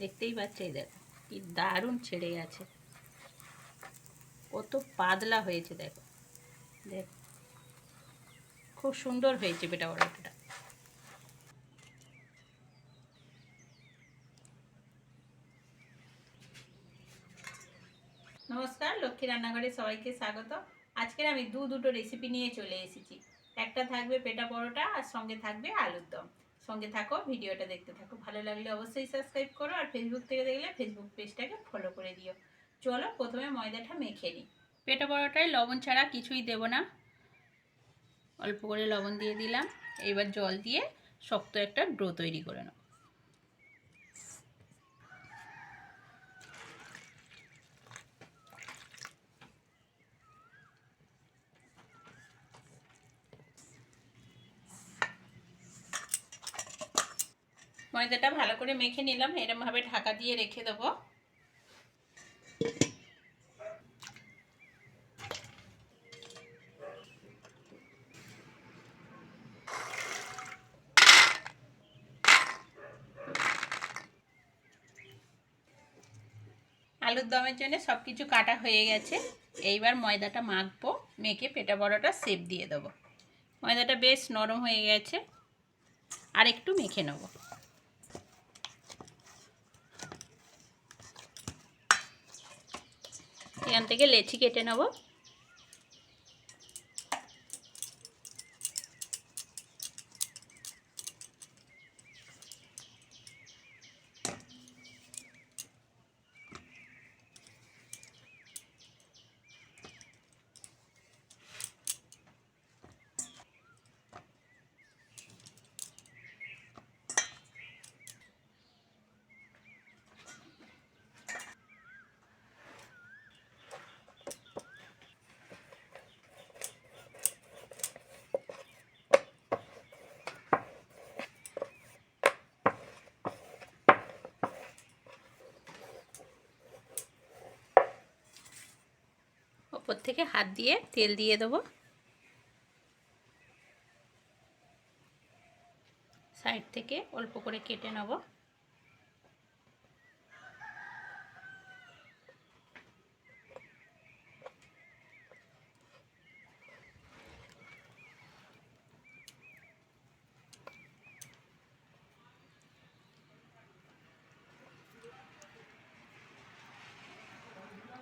দেখতেই পাচ্ছে দেখো, কি দারুণ ছেড়ে গেছে। কত পাতলা হয়েছে দেখো। দেখ, খুব সুন্দর হয়েছে পেটা পরোটাটা নমস্কার, লক্ষ্মী রান্নাঘরে সবাইকে স্বাগত। আজকের আমি দু দুটো রেসিপি নিয়ে চলে এসেছি। একটা থাকবে পেটা পরোটা আর সঙ্গে থাকবে আলুর দম। সঙ্গে থাকো, ভিডিওটা দেখতে থাকো। ভালো লাগলে অবশ্যই সাবস্ক্রাইব করো আর ফেসবুক থেকে দেখলে ফেসবুক পেজটাকে ফলো করে দিও। চলো প্রথমে ময়দাটা মেখে নিই। পেটা বড়টায় লবণ ছাড়া কিছুই দেব না। অল্প করে লবণ দিয়ে দিলাম। এবার জল দিয়ে শক্ত একটা ডো তৈরি করে নেব ময়দাটা ভালো করে মেখে নিলাম, এরমভাবে ঢাকা দিয়ে রেখে দেবো। আলুর দমের জন্য সব কিছু কাটা হয়ে গেছে, এইবার ময়দাটা মাখবো, মেখে পেটা বড়াটা সেপ দিয়ে দেবো। ময়দাটা বেশ নরম হয়ে গেছে আর একটু মেখে নেব। এখান থেকে লেচি কেটে নেব। থেকে হাত দিয়ে তেল দিয়ে দেবো। সাইড থেকে অল্প করে কেটে নেব।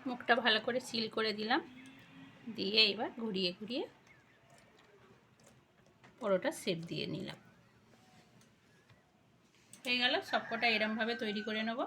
মুখটা ভালো করে সিল করে দিলাম। দিয়ে এবার ঘুরিয়ে ঘুরিয়ে পরোটা সেপ দিয়ে নিলাম। হয়ে গেল, সবকটা এরমভাবে তৈরি করে নেব।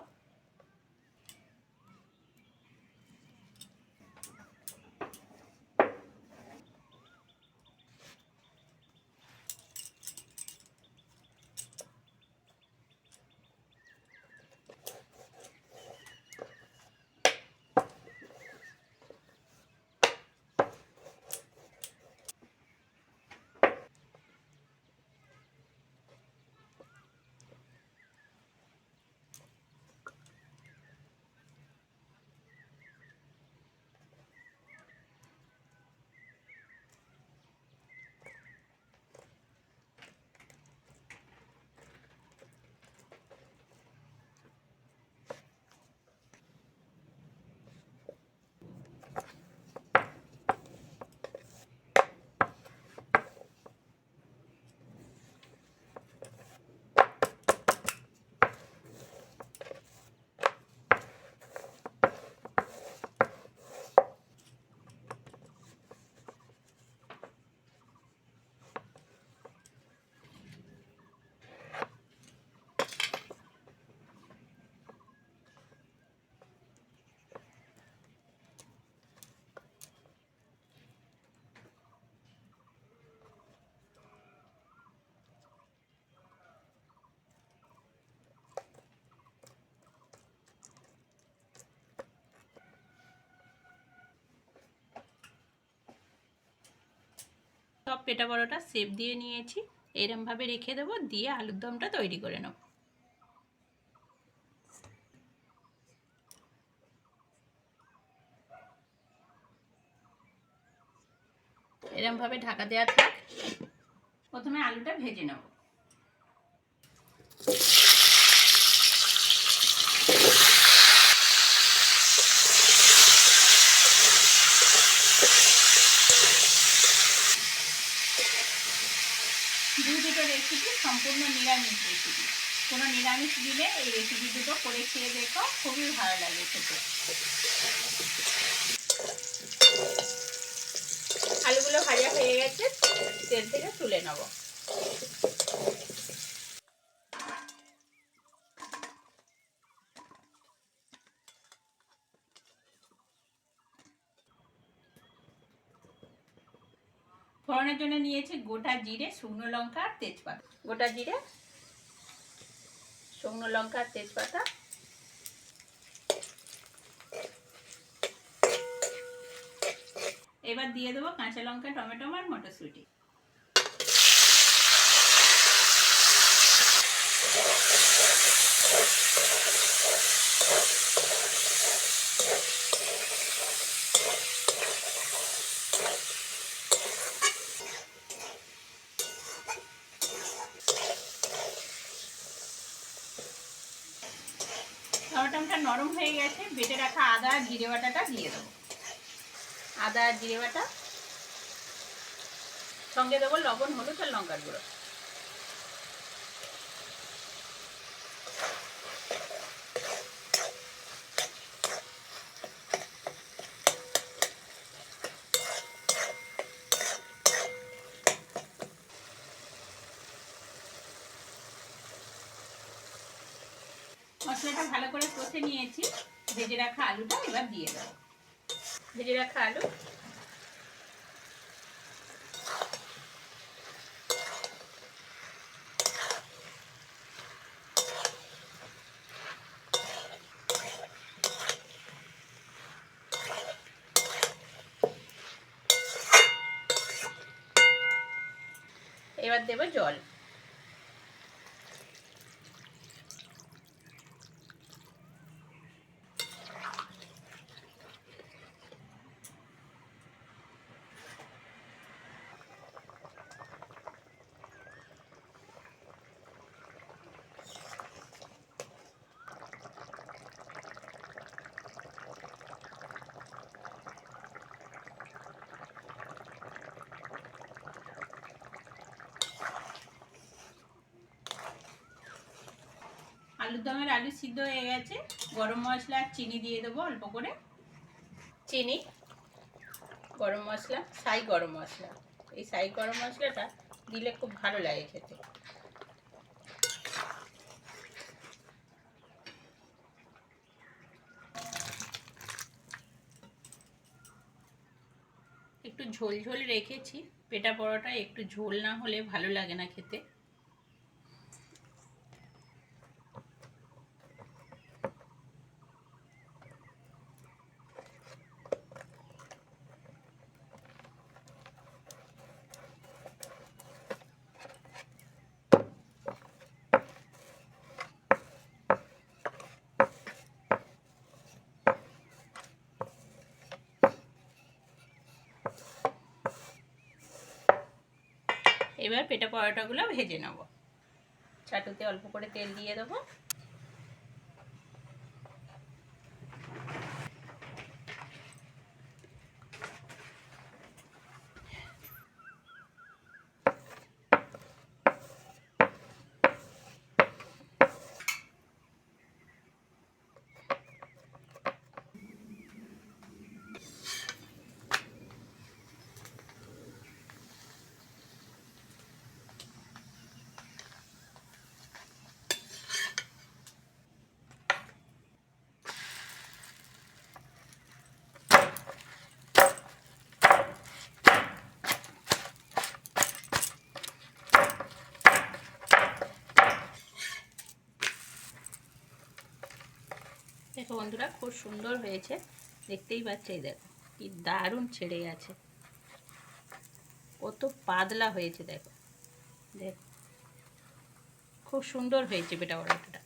পেটা বড়টা সেপ দিয়ে নিয়েছি। এরমভাবে রেখে দেবো, দিয়ে আলুর দমটা তৈরি করে নেব। এরমভাবে ঢাকা দেওয়া থাক। প্রথমে আলুটা ভেজে নেব। সম্পূর্ণ নিরামিষ রেসিপি কোনো নিরামিষ দিলে এই রেসিপি দুটো করে খেয়ে দেখো, খুবই ভালো লাগে খেতে। আলুগুলো ভাজা হয়ে গেছে, তেল থেকে তুলে নেব। ফোড়নের জন্য নিয়েছি গোটা জিরে, শুকনো লঙ্কা আর তেজপাতা। গোটা জিরে, শুকনো লঙ্কা আর তেজপাতা। এবার দিয়ে দেবো কাঁচা লঙ্কা, টমেটো আর মটরশুঁটি। নরম হয়ে গেছে, বেটে রাখা আদা আর জিরে বাটাটা দিয়ে দেবো। আদা আর জিরে বাটা, সঙ্গে দেবো লবণ, হলুদ আর লঙ্কার গুঁড়ো। মশলাটা ভালো করে কষে নিয়েছি। ভেজে রাখা আলুটা এবার দিয়ে দেবো। ভেজে রাখা আলু। এবার দেবো জল। আলুর দমের আলু সিদ্ধ হয়ে গেছে। গরম মশলা আর চিনি দিয়ে দেবো অল্প করে। চিনি? গরম মশলা সাই গরম মশলা। এই সাই গরম মশলাটা দিলে খুব ভালো লাগে খেতে। একটু ঝোল ঝোল রেখেছি। পেটা পরোটা একটু ঝোল না হলে ভালো লাগে না খেতে। এবার পেটা পরোটাগুলো ভেজে নেব। চাটুতে অল্প করে তেল দিয়ে দেবো। দেখো বন্ধুরা, খুব সুন্দর হয়েছে। দেখতেই পাচ্ছে দেখো, কি দারুণ ছেড়ে গেছে। কত পাতলা হয়েছে দেখো। দেখ, খুব সুন্দর হয়েছে বেটা বড়াটা